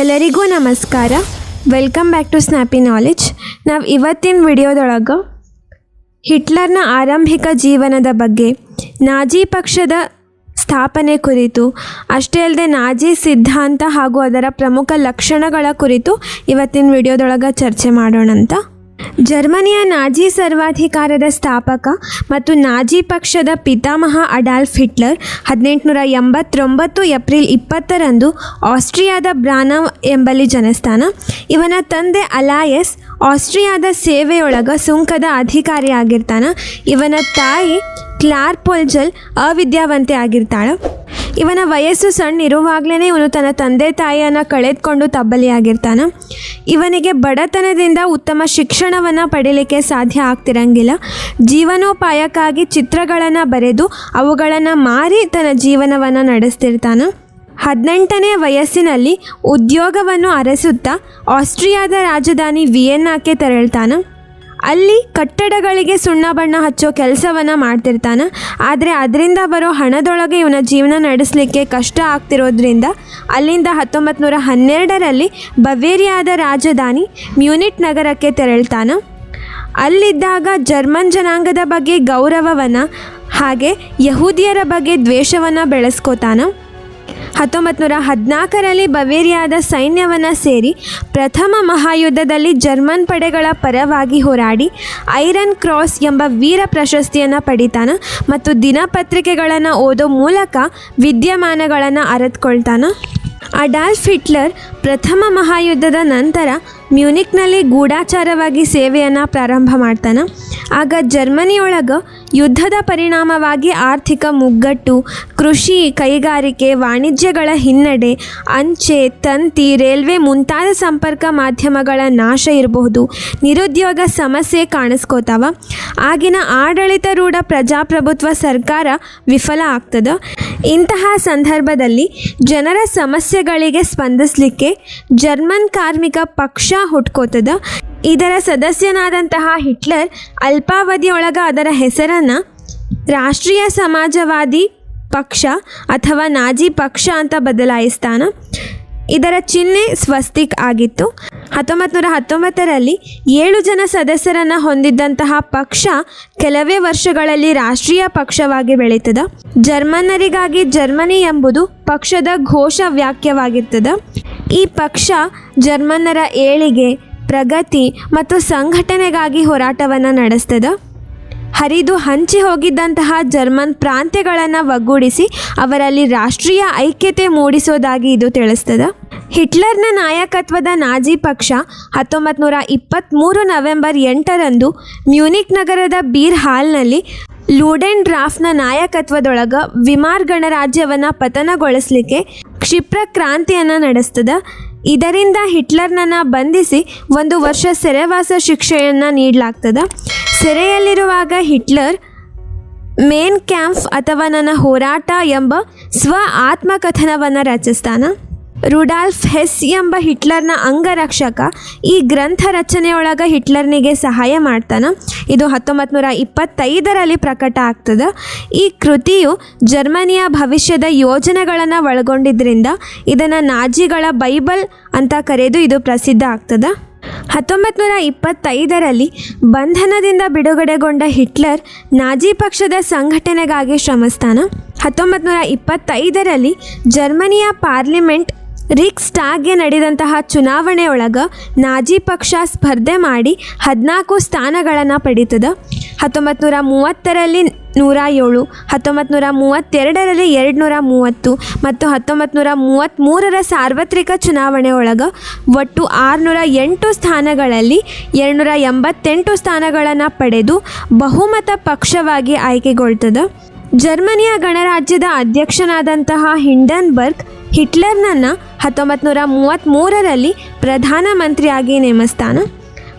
ಎಲ್ಲರಿಗೂ ನಮಸ್ಕಾರ. Welcome back to Snappy knowledge ನಾವು ಇವತ್ತಿನ ವಿಡಿಯೋದೊಳಗೆ ಹಿಟ್ಲರ್ನ ಆರಂಭಿಕ ಜೀವನದ ಬಗ್ಗೆ, ನಾಜಿ ಪಕ್ಷದ ಸ್ಥಾಪನೆ ಕುರಿತು, ಅಷ್ಟೇ ಅಲ್ಲದೆ ನಾಜಿ ಸಿದ್ಧಾಂತ ಹಾಗೂ ಅದರ ಪ್ರಮುಖ ಲಕ್ಷಣಗಳ ಕುರಿತು ಇವತ್ತಿನ ವಿಡಿಯೋದೊಳಗೆ ಚರ್ಚೆ ಮಾಡೋಣಂತ. ಜರ್ಮನಿಯ ನಾಜಿ ಸರ್ವಾಧಿಕಾರದ ಸ್ಥಾಪಕ ಮತ್ತು ನಾಜಿ ಪಕ್ಷದ ಪಿತಾಮಹ ಅಡಾಲ್ಫ್ ಹಿಟ್ಲರ್ ಹದಿನೆಂಟುನೂರ ಎಂಬತ್ತೊಂಬತ್ತು ಏಪ್ರಿಲ್ ಇಪ್ಪತ್ತರಂದು ಆಸ್ಟ್ರಿಯಾದ ಬ್ರಾನವ್ ಎಂಬಲ್ಲಿ ಜನಸ್ಥಾನ. ಇವನ ತಂದೆ ಅಲಾಯಸ್ ಆಸ್ಟ್ರಿಯಾದ ಸೇವೆಯೊಳಗ ಸುಂಕದ ಅಧಿಕಾರಿಯಾಗಿರ್ತಾನ. ಇವನ ತಾಯಿ ಕ್ಲಾರ್ ಪೊಲ್ಜಲ್ ಅವಿದ್ಯಾವಂತೆ ಆಗಿರ್ತಾಳೆ. ಇವನ ವಯಸ್ಸು ಸಣ್ಣ ಇರುವಾಗಲೇ ಇವನು ತನ್ನ ತಂದೆ ತಾಯಿಯನ್ನು ಕಳೆದುಕೊಂಡು ತಬ್ಬಲಿಯಾಗಿರ್ತಾನೆ. ಇವನಿಗೆ ಬಡತನದಿಂದ ಉತ್ತಮ ಶಿಕ್ಷಣವನ್ನು ಪಡೀಲಿಕ್ಕೆ ಸಾಧ್ಯ ಆಗ್ತಿರಂಗಿಲ್ಲ. ಜೀವನೋಪಾಯಕ್ಕಾಗಿ ಚಿತ್ರಗಳನ್ನು ಬರೆದು ಅವುಗಳನ್ನು ಮಾರಿ ತನ್ನ ಜೀವನವನ್ನು ನಡೆಸ್ತಿರ್ತಾನೆ. ಹದಿನೆಂಟನೇ ವಯಸ್ಸಿನಲ್ಲಿ ಉದ್ಯೋಗವನ್ನು ಅರಸುತ್ತಾ ಆಸ್ಟ್ರಿಯಾದ ರಾಜಧಾನಿ ವಿಯೆನ್ನಾಕ್ಕೆ ತೆರಳ್ತಾನೆ. ಅಲ್ಲಿ ಕಟ್ಟಡಗಳಿಗೆ ಸುಣ್ಣ ಬಣ್ಣ ಹಚ್ಚೋ ಕೆಲಸವನ್ನು ಮಾಡ್ತಿರ್ತಾನೆ. ಆದರೆ ಅದರಿಂದ ಬರೋ ಹಣದೊಳಗೆ ಇವನ ಜೀವನ ನಡೆಸಲಿಕ್ಕೆ ಕಷ್ಟ ಆಗ್ತಿರೋದ್ರಿಂದ ಅಲ್ಲಿಂದ ಹತ್ತೊಂಬತ್ತು ನೂರ ಹನ್ನೆರಡರಲ್ಲಿ ಬವೇರಿಯಾದ ರಾಜಧಾನಿ ಮ್ಯೂನಿಟ್ ನಗರಕ್ಕೆ ತೆರಳ್ತಾನೆ. ಅಲ್ಲಿದ್ದಾಗ ಜರ್ಮನ್ ಜನಾಂಗದ ಬಗ್ಗೆ ಗೌರವವನ್ನು ಹಾಗೆ ಯಹೂದಿಯರ ಬಗ್ಗೆ ದ್ವೇಷವನ್ನು ಬೆಳೆಸ್ಕೋತಾನೆ. ಹತ್ತೊಂಬತ್ತು ನೂರ ಹದಿನಾಲ್ಕರಲ್ಲಿ ಬವೇರಿಯಾದ ಸೈನ್ಯವನ್ನು ಸೇರಿ ಪ್ರಥಮ ಮಹಾಯುದ್ಧದಲ್ಲಿ ಜರ್ಮನ್ ಪಡೆಗಳ ಪರವಾಗಿ ಹೋರಾಡಿ ಐರನ್ ಕ್ರಾಸ್ ಎಂಬ ವೀರ ಪ್ರಶಸ್ತಿಯನ್ನು ಪಡಿತಾನೆ ಮತ್ತು ದಿನಪತ್ರಿಕೆಗಳನ್ನು ಓದೋ ಮೂಲಕ ವಿದ್ಯಮಾನಗಳನ್ನು ಅರಿತುಕೊಳ್ತಾನೆ. ಅಡಾಲ್ಫ್ ಹಿಟ್ಲರ್ ಪ್ರಥಮ ಮಹಾಯುದ್ಧದ ನಂತರ ಮ್ಯೂನಿಕ್ನಲ್ಲಿ ಗೂಢಾಚಾರವಾಗಿ ಸೇವೆಯನ್ನು ಪ್ರಾರಂಭ ಮಾಡ್ತಾನೆ. ಆಗ ಜರ್ಮನಿಯೊಳಗೆ ಯುದ್ಧದ ಪರಿಣಾಮವಾಗಿ ಆರ್ಥಿಕ ಮುಗ್ಗಟ್ಟು, ಕೃಷಿ ಕೈಗಾರಿಕೆ, ವಾಣಿಜ್ಯಗಳ ಹಿನ್ನಡೆ, ಅಂಚೆ, ತಂತಿ, ರೈಲ್ವೆ ಮುಂತಾದ ಸಂಪರ್ಕ ಮಾಧ್ಯಮಗಳ ನಾಶ ಇರಬಹುದು. ನಿರುದ್ಯೋಗ ಸಮಸ್ಯೆ ಕಾಣಿಸ್ಕೋತಾವ. ಆಗಿನ ಆಡಳಿತಾರೂಢ ಪ್ರಜಾಪ್ರಭುತ್ವ ಸರ್ಕಾರ ವಿಫಲ ಆಗ್ತದ. ಇಂತಹ ಸಂದರ್ಭದಲ್ಲಿ ಜನರ ಸಮಸ್ಯೆಗಳಿಗೆ ಸ್ಪಂದಿಸಲಿಕ್ಕೆ ಜರ್ಮನ್ ಕಾರ್ಮಿಕ ಪಕ್ಷ ಹುಟ್ಕೋತದ. ಇದರ ಸದಸ್ಯನಾದಂತಹ ಹಿಟ್ಲರ್ ಅಲ್ಪಾವಧಿಯೊಳಗ ಅದರ ಹೆಸರನ್ನು ರಾಷ್ಟ್ರೀಯ ಸಮಾಜವಾದಿ ಪಕ್ಷ ಅಥವಾ ನಾಜಿ ಪಕ್ಷ ಅಂತ ಬದಲಾಯಿಸ್ತಾನ. ಇದರ ಚಿಹ್ನೆ ಸ್ವಸ್ತಿಕ್ ಆಗಿತ್ತು. ಹತ್ತೊಂಬತ್ತು ನೂರ ಹತ್ತೊಂಬತ್ತರಲ್ಲಿ ಏಳು ಜನ ಸದಸ್ಯರನ್ನು ಹೊಂದಿದ್ದಂತಹ ಪಕ್ಷ ಕೆಲವೇ ವರ್ಷಗಳಲ್ಲಿ ರಾಷ್ಟ್ರೀಯ ಪಕ್ಷವಾಗಿ ಬೆಳೀತದ. ಜರ್ಮನ್ನರಿಗಾಗಿ ಜರ್ಮನಿ ಎಂಬುದು ಪಕ್ಷದ ಘೋಷ ವಾಕ್ಯವಾಗಿರ್ತದೆ ಈ ಪಕ್ಷ ಜರ್ಮನ್ನರ ಏಳಿಗೆ ಪ್ರಗತಿ ಮತ್ತು ಸಂಘಟನೆಗಾಗಿ ಹೋರಾಟವನ್ನು ನಡೆಸ್ತದೆ. ಹರಿದು ಹಂಚಿ ಹೋಗಿದ್ದಂತಹ ಜರ್ಮನ್ ಪ್ರಾಂತ್ಯಗಳನ್ನು ಒಗ್ಗೂಡಿಸಿ ಅವರಲ್ಲಿ ರಾಷ್ಟ್ರೀಯ ಐಕ್ಯತೆ ಮೂಡಿಸೋದಾಗಿ ಇದು ತಿಳಿಸ್ತದೆ. ಹಿಟ್ಲರ್ನ ನಾಯಕತ್ವದ ನಾಜಿ ಪಕ್ಷ ಹತ್ತೊಂಬತ್ತು ನೂರ ಇಪ್ಪತ್ತ್ಮೂರು ನವೆಂಬರ್ ಎಂಟರಂದು ಮ್ಯೂನಿಕ್ ನಗರದ ಬೀರ್ ಹಾಲ್ನಲ್ಲಿ ಲೂಡೆನ್ ಡ್ರಾಫ್ನ ನಾಯಕತ್ವದೊಳಗ ವಿಮಾರ್ ಗಣರಾಜ್ಯವನ್ನು ಪತನಗೊಳಿಸಲಿಕ್ಕೆ ಕ್ಷಿಪ್ರ ಕ್ರಾಂತಿಯನ್ನು ನಡೆಸ್ತದ. ಇದರಿಂದ ಹಿಟ್ಲರ್ನನ್ನು ಬಂಧಿಸಿ ಒಂದು ವರ್ಷ ಸೆರೆವಾಸ ಶಿಕ್ಷೆಯನ್ನು ನೀಡಲಾಗ್ತದೆ. ಸೆರೆಯಲ್ಲಿರುವಾಗ ಹಿಟ್ಲರ್ ಮೇನ್ ಕ್ಯಾಂಪ್ ಅಥವಾ ನನ್ನ ಹೋರಾಟ ಎಂಬ ಸ್ವ ಆತ್ಮಕಥನವನ್ನು ರಚಿಸ್ತಾನ. ರುಡಾಲ್ಫ್ ಹೆಸ್ ಎಂಬ ಹಿಟ್ಲರ್ನ ಅಂಗರಕ್ಷಕ ಈ ಗ್ರಂಥ ರಚನೆಯೊಳಗೆ ಹಿಟ್ಲರ್ನಿಗೆ ಸಹಾಯ ಮಾಡ್ತಾನೆ. ಇದು ಹತ್ತೊಂಬತ್ತು ನೂರ ಇಪ್ಪತ್ತೈದರಲ್ಲಿ ಪ್ರಕಟ ಆಗ್ತದೆ. ಈ ಕೃತಿಯು ಜರ್ಮನಿಯ ಭವಿಷ್ಯದ ಯೋಜನೆಗಳನ್ನು ಒಳಗೊಂಡಿದ್ದರಿಂದ ಇದನ್ನು ನಾಜಿಗಳ ಬೈಬಲ್ ಅಂತ ಕರೆದು ಇದು ಪ್ರಸಿದ್ಧ ಆಗ್ತದೆ. ಹತ್ತೊಂಬತ್ತು ನೂರ ಇಪ್ಪತ್ತೈದರಲ್ಲಿ ಬಂಧನದಿಂದ ಬಿಡುಗಡೆಗೊಂಡ ಹಿಟ್ಲರ್ ನಾಜಿ ಪಕ್ಷದ ಸಂಘಟನೆಗಾಗಿ ಶ್ರಮಿಸ್ತಾನ ಹತ್ತೊಂಬತ್ತು ನೂರ ಇಪ್ಪತ್ತೈದರಲ್ಲಿ ಜರ್ಮನಿಯ ಪಾರ್ಲಿಮೆಂಟ್ ರಿಕ್ ಸ್ಟಾಗ್ಗೆ ನಡೆದಂತಹ ಚುನಾವಣೆಯೊಳಗ ನಾಜಿ ಪಕ್ಷ ಸ್ಪರ್ಧೆ ಮಾಡಿ ಹದಿನಾಲ್ಕು ಸ್ಥಾನಗಳನ್ನು ಪಡೀತದ. ಹತ್ತೊಂಬತ್ತು ನೂರ ಮೂವತ್ತರಲ್ಲಿ ನೂರ ಏಳು ಹತ್ತೊಂಬತ್ತು ನೂರ ಮೂವತ್ತೆರಡರಲ್ಲಿ ಎರಡು ನೂರ ಮೂವತ್ತು ಮತ್ತು ಹತ್ತೊಂಬತ್ತು ನೂರ ಮೂವತ್ತ್ಮೂರರ ಸಾರ್ವತ್ರಿಕ ಚುನಾವಣೆ ಒಳಗೆ ಒಟ್ಟು ಆರುನೂರ ಎಂಟು ಸ್ಥಾನಗಳಲ್ಲಿ ಎರಡುನೂರ ಎಂಬತ್ತೆಂಟು ಸ್ಥಾನಗಳನ್ನು ಪಡೆದು ಬಹುಮತ ಪಕ್ಷವಾಗಿ ಆಯ್ಕೆಗೊಳ್ತದೆ. ಜರ್ಮನಿಯ ಗಣರಾಜ್ಯದ ಅಧ್ಯಕ್ಷನಾದಂತಹ ಹಿಂಡನ್ಬರ್ಗ್ ಹಿಟ್ಲರ್ನನ್ನು ಹತ್ತೊಂಬತ್ತು ನೂರ ಮೂವತ್ತ್ಮೂರರಲ್ಲಿ ಪ್ರಧಾನಮಂತ್ರಿಯಾಗಿ ನೇಮಿಸ್ತಾನ.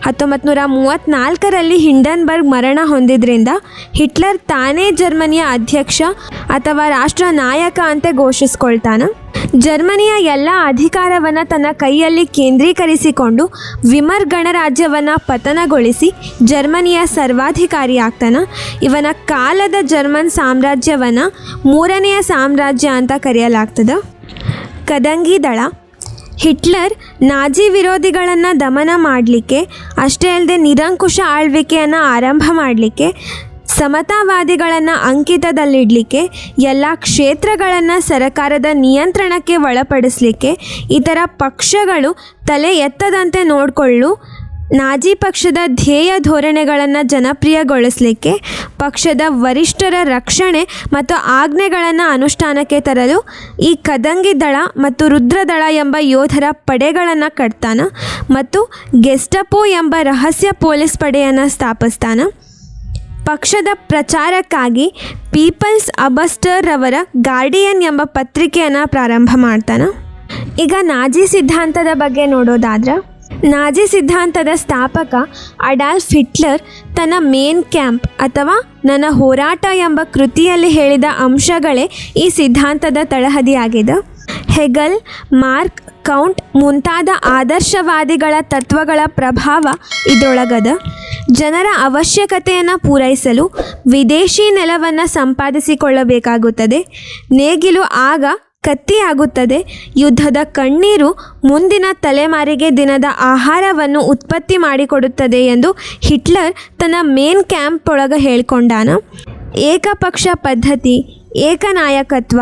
ಹತ್ತೊಂಬತ್ತು ನೂರ ಮೂವತ್ತ್ನಾಲ್ಕರಲ್ಲಿ ಹಿಂಡನ್ಬರ್ಗ್ ಮರಣ ಹೊಂದಿದ್ರಿಂದ ಹಿಟ್ಲರ್ ತಾನೇ ಜರ್ಮನಿಯ ಅಧ್ಯಕ್ಷ ಅಥವಾ ರಾಷ್ಟ್ರ ನಾಯಕ ಅಂತ ಘೋಷಿಸ್ಕೊಳ್ತಾನೆ. ಜರ್ಮನಿಯ ಎಲ್ಲ ಅಧಿಕಾರವನ್ನು ತನ್ನ ಕೈಯಲ್ಲಿ ಕೇಂದ್ರೀಕರಿಸಿಕೊಂಡು ವಿಮರ್ ಗಣರಾಜ್ಯವನ್ನು ಪತನಗೊಳಿಸಿ ಜರ್ಮನಿಯ ಸರ್ವಾಧಿಕಾರಿ ಆಗ್ತಾನೆ ಇವನ ಕಾಲದ ಜರ್ಮನ್ ಸಾಮ್ರಾಜ್ಯವನ್ನು ಮೂರನೆಯ ಸಾಮ್ರಾಜ್ಯ ಅಂತ ಕರೆಯಲಾಗ್ತದೆ. ಕದಂಗಿ ದಳ ಹಿಟ್ಲರ್ ನಾಜಿ ವಿರೋಧಿಗಳನ್ನು ದಮನ ಮಾಡಲಿಕ್ಕೆ, ಅಷ್ಟೇ ಅಲ್ಲದೆ ನಿರಂಕುಶ ಆಳ್ವಿಕೆಯನ್ನು ಆರಂಭ ಮಾಡಲಿಕ್ಕೆ, ಸಮತಾವಾದಿಗಳನ್ನು ಅಂಕಿತದಲ್ಲಿಡಲಿಕ್ಕೆ, ಎಲ್ಲ ಕ್ಷೇತ್ರಗಳನ್ನು ಸರಕಾರದ ನಿಯಂತ್ರಣಕ್ಕೆ ಒಳಪಡಿಸಲಿಕ್ಕೆ ಇತರ ಪಕ್ಷಗಳು ತಲೆ ಎತ್ತದಂತೆ ನೋಡಿಕೊಳ್ಳು ನಾಜಿ ಪಕ್ಷದ ಧ್ಯೇಯ ಧೋರಣೆಗಳನ್ನು ಜನಪ್ರಿಯಗೊಳಿಸಲಿಕ್ಕೆ, ಪಕ್ಷದ ವರಿಷ್ಠರ ರಕ್ಷಣೆ ಮತ್ತು ಆಜ್ಞೆಗಳನ್ನು ಅನುಷ್ಠಾನಕ್ಕೆ ತರಲು ಈ ಕದಂಗಿ ದಳ ಮತ್ತು ರುದ್ರದಳ ಎಂಬ ಯೋಧರ ಪಡೆಗಳನ್ನು ಕಟ್ತಾನ ಮತ್ತು ಗೆಸ್ಟಪೋ ಎಂಬ ರಹಸ್ಯ ಪೊಲೀಸ್ ಪಡೆಯನ್ನು ಸ್ಥಾಪಿಸ್ತಾನ. ಪಕ್ಷದ ಪ್ರಚಾರಕ್ಕಾಗಿ ಪೀಪಲ್ಸ್ ಅಬಸ್ಟರ್ ಅವರ ಗಾರ್ಡಿಯನ್ ಎಂಬ ಪತ್ರಿಕೆಯನ್ನು ಪ್ರಾರಂಭ ಮಾಡ್ತಾನೆ. ಈಗ ನಾಜಿ ಸಿದ್ಧಾಂತದ ಬಗ್ಗೆ ನೋಡೋದಾದ್ರೆ ನಾಜಿ ಸಿದ್ಧಾಂತದ ಸ್ಥಾಪಕ ಅಡಾಲ್ಫ್ ಹಿಟ್ಲರ್ ತನ್ನ ಮೇನ್ ಕ್ಯಾಂಪ್ ಅಥವಾ ನನ್ನ ಹೋರಾಟ ಎಂಬ ಕೃತಿಯಲ್ಲಿ ಹೇಳಿದ ಅಂಶಗಳೇ ಈ ಸಿದ್ಧಾಂತದ ತಳಹದಿಯಾಗಿದೆ. ಹೆಗಲ್, ಮಾರ್ಕ್, ಕೌಂಟ್ ಮುಂತಾದ ಆದರ್ಶವಾದಿಗಳ ತತ್ವಗಳ ಪ್ರಭಾವ ಇದರೊಳಗದ ಜನರ ಅವಶ್ಯಕತೆಯನ್ನು ಪೂರೈಸಲು ವಿದೇಶಿ ನೆಲವನ್ನು ಸಂಪಾದಿಸಿಕೊಳ್ಳಬೇಕಾಗುತ್ತದೆ. ನೇಗಿಲು ಆಗ ಕತ್ತಿಯಾಗುತ್ತದೆ. ಯುದ್ಧದ ಕಣ್ಣೀರು ಮುಂದಿನ ತಲೆಮಾರಿಗೆ ದಿನದ ಆಹಾರವನ್ನು ಉತ್ಪತ್ತಿ ಮಾಡಿಕೊಡುತ್ತದೆ ಎಂದು ಹಿಟ್ಲರ್ ತನ್ನ ಮೇನ್ ಕ್ಯಾಂಪ್ ಒಳಗೆ ಹೇಳ್ಕೊಂಡಾನ. ಏಕಪಕ್ಷ ಪದ್ಧತಿ, ಏಕನಾಯಕತ್ವ,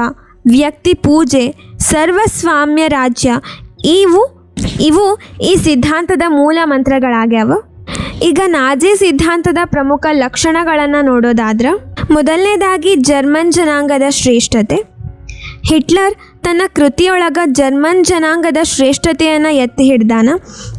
ವ್ಯಕ್ತಿ ಪೂಜೆ, ಸರ್ವಸ್ವಾಮ್ಯ ರಾಜ್ಯ ಇವು ಇವು ಈ ಸಿದ್ಧಾಂತದ ಮೂಲ ಮಂತ್ರಗಳಾಗ್ಯಾವ. ಈಗ ನಾಜಿ ಸಿದ್ಧಾಂತದ ಪ್ರಮುಖ ಲಕ್ಷಣಗಳನ್ನು ನೋಡೋದಾದ್ರೆ, ಮೊದಲನೇದಾಗಿ ಜರ್ಮನ್ ಜನಾಂಗದ ಶ್ರೇಷ್ಠತೆ. ಹಿಟ್ಲರ್ ತನ್ನ ಕೃತಿಯೊಳಗ ಜರ್ಮನ್ ಜನಾಂಗದ ಶ್ರೇಷ್ಠತೆಯನ್ನು ಎತ್ತಿ ಹಿಡ್ದಾನ.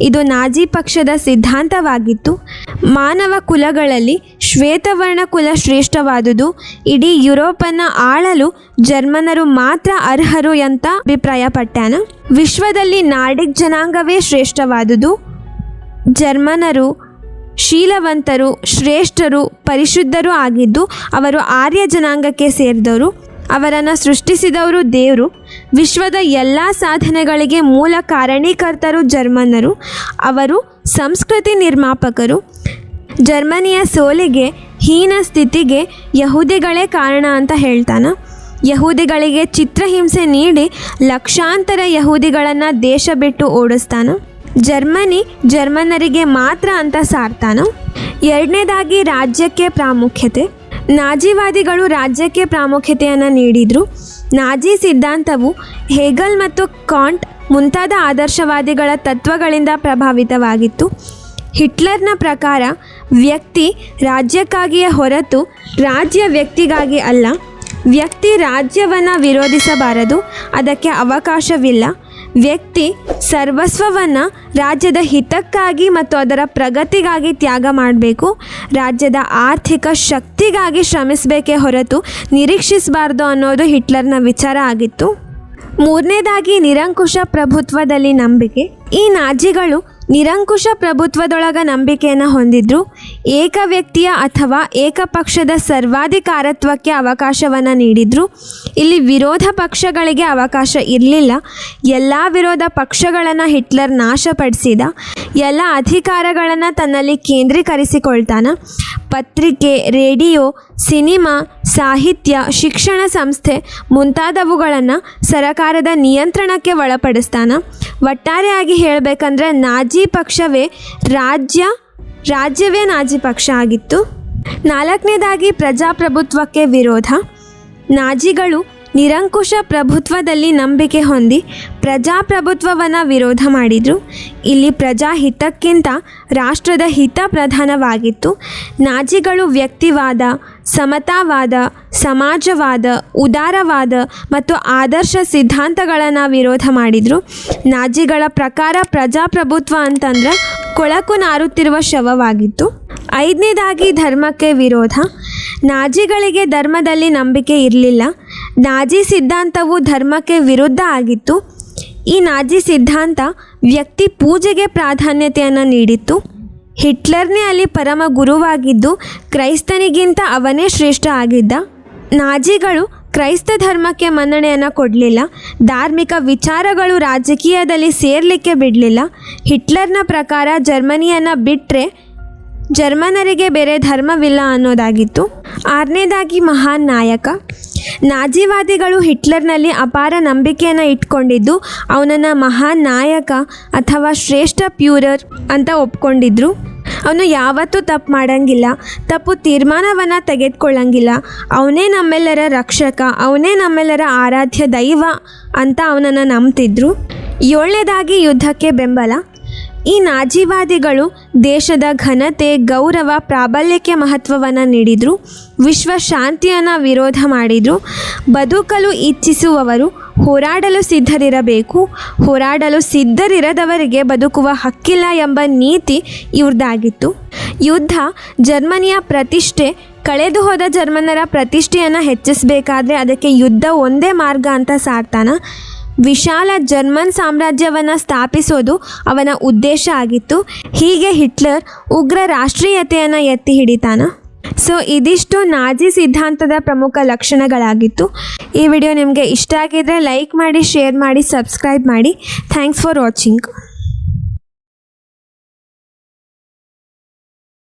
ಇದು ನಾಜಿ ಪಕ್ಷದ ಸಿದ್ಧಾಂತವಾಗಿತ್ತು. ಮಾನವ ಕುಲಗಳಲ್ಲಿ ಶ್ವೇತವರ್ಣ ಕುಲ ಶ್ರೇಷ್ಠವಾದುದು. ಇಡೀ ಯುರೋಪನ್ನು ಆಳಲು ಜರ್ಮನರು ಮಾತ್ರ ಅರ್ಹರು ಅಂತ ಅಭಿಪ್ರಾಯಪಟ್ಟಾನ. ವಿಶ್ವದಲ್ಲಿ ನಾಡಿಕ್ ಜನಾಂಗವೇ ಶ್ರೇಷ್ಠವಾದುದು. ಜರ್ಮನರು ಶೀಲವಂತರು, ಶ್ರೇಷ್ಠರು, ಪರಿಶುದ್ಧರು ಆಗಿದ್ದು, ಅವರು ಆರ್ಯ ಜನಾಂಗಕ್ಕೆ ಸೇರಿದವರು. ಅವರನ್ನು ಸೃಷ್ಟಿಸಿದವರು ದೇವರು. ವಿಶ್ವದ ಎಲ್ಲ ಸಾಧನೆಗಳಿಗೆ ಮೂಲ ಕಾರಣೀಕರ್ತರು ಜರ್ಮನ್ನರು. ಅವರು ಸಂಸ್ಕೃತಿ ನಿರ್ಮಾಪಕರು. ಜರ್ಮನಿಯ ಸೋಲಿಗೆ, ಹೀನ ಸ್ಥಿತಿಗೆ ಯಹೂದಿಗಳೇ ಕಾರಣ ಅಂತ ಹೇಳ್ತಾನೆ. ಯಹೂದಿಗಳಿಗೆ ಚಿತ್ರಹಿಂಸೆ ನೀಡಿ ಲಕ್ಷಾಂತರ ಯಹೂದಿಗಳನ್ನು ದೇಶ ಬಿಟ್ಟು ಓಡಿಸ್ತಾನೆ. ಜರ್ಮನಿ ಜರ್ಮನ್ನರಿಗೆ ಮಾತ್ರ ಅಂತ ಸಾರ್ತಾನೆ. ಎರಡನೇದಾಗಿ ರಾಜ್ಯಕ್ಕೆ ಪ್ರಾಮುಖ್ಯತೆ. ನಾಜಿವಾದಿಗಳು ರಾಜ್ಯಕ್ಕೆ ಪ್ರಾಮುಖ್ಯತೆಯನ್ನು ನೀಡಿದರು. ನಾಜಿ ಸಿದ್ಧಾಂತವು ಹೇಗಲ್ ಮತ್ತು ಕಾಂಟ್ ಮುಂತಾದ ಆದರ್ಶವಾದಿಗಳ ತತ್ವಗಳಿಂದ ಪ್ರಭಾವಿತವಾಗಿತ್ತು. ಹಿಟ್ಲರ್ನ ಪ್ರಕಾರ ವ್ಯಕ್ತಿ ರಾಜ್ಯಕ್ಕಾಗಿಯೇ ಹೊರತು ರಾಜ್ಯ ವ್ಯಕ್ತಿಗಾಗಿ ಅಲ್ಲ, ವ್ಯಕ್ತಿ ರಾಜ್ಯವನ್ನು ವಿರೋಧಿಸಬಾರದು, ಅದಕ್ಕೆ ಅವಕಾಶವಿಲ್ಲ. ವ್ಯಕ್ತಿ ಸರ್ವಸ್ವವನ್ನು ರಾಜ್ಯದ ಹಿತಕ್ಕಾಗಿ ಮತ್ತು ಅದರ ಪ್ರಗತಿಗಾಗಿ ತ್ಯಾಗ ಮಾಡಬೇಕು, ರಾಜ್ಯದ ಆರ್ಥಿಕ ಶಕ್ತಿಗಾಗಿ ಶ್ರಮಿಸಬೇಕೇ ಹೊರತು ನಿರೀಕ್ಷಿಸಬಾರ್ದು ಅನ್ನೋದು ಹಿಟ್ಲರ್ನ ವಿಚಾರ ಆಗಿತ್ತು. ಮೂರನೇದಾಗಿ ನಿರಂಕುಶ ಪ್ರಭುತ್ವದಲ್ಲಿ ನಂಬಿಕೆ. ಈ ನಾಜಿಗಳು ನಿರಂಕುಶ ಪ್ರಭುತ್ವದೊಳಗ ನಂಬಿಕೆಯನ್ನು ಹೊಂದಿದ್ರು. ಏಕ ವ್ಯಕ್ತಿಯ ಅಥವಾ ಏಕಪಕ್ಷದ ಸರ್ವಾಧಿಕಾರತ್ವಕ್ಕೆ ಅವಕಾಶವನ್ನು ನೀಡಿದ್ರು. ಇಲ್ಲಿ ವಿರೋಧ ಪಕ್ಷಗಳಿಗೆ ಅವಕಾಶ ಇರಲಿಲ್ಲ. ಎಲ್ಲ ವಿರೋಧ ಪಕ್ಷಗಳನ್ನು ಹಿಟ್ಲರ್ ನಾಶಪಡಿಸಿದ. ಎಲ್ಲ ಅಧಿಕಾರಗಳನ್ನು ತನ್ನಲ್ಲಿ ಕೇಂದ್ರೀಕರಿಸಿಕೊಳ್ತಾನ. ಪತ್ರಿಕೆ, ರೇಡಿಯೋ, ಸಿನಿಮಾ, ಸಾಹಿತ್ಯ, ಶಿಕ್ಷಣ ಸಂಸ್ಥೆ ಮುಂತಾದವುಗಳನ್ನು ಸರಕಾರದ ನಿಯಂತ್ರಣಕ್ಕೆ ಒಳಪಡಿಸ್ತಾನೆ. ಒಟ್ಟಾರೆಯಾಗಿ ಹೇಳಬೇಕಂದ್ರೆ ನಾಜಿ ಪಕ್ಷವೇ ರಾಜ್ಯ ರಾಜ್ಯವೇ ನಾಜಿ ಪಕ್ಷ ಆಗಿತ್ತು. ನಾಲ್ಕನೇದಾಗಿ ಪ್ರಜಾಪ್ರಭುತ್ವಕ್ಕೆ ವಿರೋಧ. ನಾಜಿಗಳು ನಿರಂಕುಶ ಪ್ರಭುತ್ವದಲ್ಲಿ ನಂಬಿಕೆ ಹೊಂದಿ ಪ್ರಜಾಪ್ರಭುತ್ವವನ್ನು ವಿರೋಧ ಮಾಡಿದರು. ಇಲ್ಲಿ ಪ್ರಜಾಹಿತಕ್ಕಿಂತ ರಾಷ್ಟ್ರದ ಹಿತ ಪ್ರಧಾನವಾಗಿತ್ತು. ನಾಜಿಗಳು ವ್ಯಕ್ತಿವಾದ, ಸಮತಾವಾದ, ಸಮಾಜವಾದ, ಉದಾರವಾದ ಮತ್ತು ಆದರ್ಶ ಸಿದ್ಧಾಂತಗಳನ್ನು ವಿರೋಧ ಮಾಡಿದರು. ನಾಜಿಗಳ ಪ್ರಕಾರ ಪ್ರಜಾಪ್ರಭುತ್ವ ಅಂತಂದ್ರೆ ಕೊಳಕು ನಾರುತ್ತಿರುವ ಶವವಾಗಿತ್ತು. ಐದನೇದಾಗಿ ಧರ್ಮಕ್ಕೆ ವಿರೋಧ. ನಾಜಿಗಳಿಗೆ ಧರ್ಮದಲ್ಲಿ ನಂಬಿಕೆ ಇರಲಿಲ್ಲ. ನಾಜಿ ಸಿದ್ಧಾಂತವು ಧರ್ಮಕ್ಕೆ ವಿರುದ್ಧ ಆಗಿತ್ತು. ಈ ನಾಜಿ ಸಿದ್ಧಾಂತ ವ್ಯಕ್ತಿ ಪೂಜೆಗೆ ಪ್ರಾಧಾನ್ಯತೆಯನ್ನು ನೀಡಿತ್ತು. ಹಿಟ್ಲರ್ನೇ ಅಲ್ಲಿ ಪರಮ ಗುರುವಾಗಿದ್ದು ಕ್ರೈಸ್ತನಿಗಿಂತ ಅವನೇ ಶ್ರೇಷ್ಠ ಆಗಿದ್ದ. ನಾಜಿಗಳು ಕ್ರೈಸ್ತ ಧರ್ಮಕ್ಕೆ ಮನ್ನಣೆಯನ್ನು ಕೊಡಲಿಲ್ಲ. ಧಾರ್ಮಿಕ ವಿಚಾರಗಳು ರಾಜಕೀಯದಲ್ಲಿ ಸೇರಲಿಕ್ಕೆ ಬಿಡಲಿಲ್ಲ. ಹಿಟ್ಲರ್ನ ಪ್ರಕಾರ ಜರ್ಮನಿಯನ್ನು ಬಿಟ್ಟರೆ ಜರ್ಮನರಿಗೆ ಬೇರೆ ಧರ್ಮವಿಲ್ಲ ಅನ್ನೋದಾಗಿತ್ತು. ಆರನೇದಾಗಿ ಮಹಾನ್ ನಾಯಕ. ನಾಜಿವಾದಿಗಳು ಹಿಟ್ಲರ್ನಲ್ಲಿ ಅಪಾರ ನಂಬಿಕೆಯನ್ನು ಇಟ್ಕೊಂಡಿದ್ದು, ಅವನನ್ನು ಮಹಾನ್ ನಾಯಕ ಅಥವಾ ಶ್ರೇಷ್ಠ ಪ್ಯೂರರ್ ಅಂತ ಒಪ್ಕೊಂಡಿದ್ರು. ಅವನು ಯಾವತ್ತೂ ತಪ್ಪು ಮಾಡಂಗಿಲ್ಲ, ತಪ್ಪು ತೀರ್ಮಾನವನ್ನು ತೆಗೆದುಕೊಳ್ಳಂಗಿಲ್ಲ. ಅವನೇ ನಮ್ಮೆಲ್ಲರ ರಕ್ಷಕ, ಅವನೇ ನಮ್ಮೆಲ್ಲರ ಆರಾಧ್ಯ ದೈವ ಅಂತ ಅವನನ್ನು ನಂಬ್ತಿದ್ರು. ಏಳನೇದಾಗಿ ಯುದ್ಧಕ್ಕೆ ಬೆಂಬಲ. ಈ ನಾಜಿವಾದಿಗಳು ದೇಶದ ಘನತೆ, ಗೌರವ, ಪ್ರಾಬಲ್ಯಕ್ಕೆ ಮಹತ್ವವನ್ನು ನೀಡಿದರು, ವಿಶ್ವ ಶಾಂತಿಯನ್ನು ವಿರೋಧ ಮಾಡಿದರು, ಬದುಕಲು ಇಚ್ಛಿಸುವವರು ಹೋರಾಡಲು ಸಿದ್ಧರಿರಬೇಕು, ಹೋರಾಡಲು ಸಿದ್ಧರಿರದವರಿಗೆ ಬದುಕುವ ಹಕ್ಕಿಲ್ಲ ಎಂಬ ನೀತಿ ಇವ್ರದ್ದಾಗಿತ್ತು ಯುದ್ಧ ಜರ್ಮನಿಯ ಪ್ರತಿಷ್ಠೆ, ಕಳೆದು ಹೋದ ಜರ್ಮನರ ಪ್ರತಿಷ್ಠೆಯನ್ನು ಹೆಚ್ಚಿಸಬೇಕಾದ್ರೆ ಅದಕ್ಕೆ ಯುದ್ಧ ಒಂದೇ ಮಾರ್ಗ ಅಂತ ಸಾರ್ತಾನ ವಿಶಾಲ ಜರ್ಮನ್ ಸಾಮ್ರಾಜ್ಯವನ್ನು ಸ್ಥಾಪಿಸೋದು ಅವನ ಉದ್ದೇಶ ಆಗಿತ್ತು. ಹೀಗೆ ಹಿಟ್ಲರ್ ಉಗ್ರ ರಾಷ್ಟ್ರೀಯತೆಯನ್ನು ಎತ್ತಿ ಹಿಡಿತಾನ. ಸೊ, ಇದಿಷ್ಟು ನಾಜಿ ಸಿದ್ಧಾಂತದ ಪ್ರಮುಖ ಲಕ್ಷಣಗಳಾಗಿತ್ತು. ಈ ವಿಡಿಯೋ ನಿಮಗೆ ಇಷ್ಟ ಆಗಿದ್ರೆ ಲೈಕ್ ಮಾಡಿ, ಶೇರ್ ಮಾಡಿ, ಸಬ್ಸ್ಕ್ರೈಬ್ ಮಾಡಿ. Thanks for watching.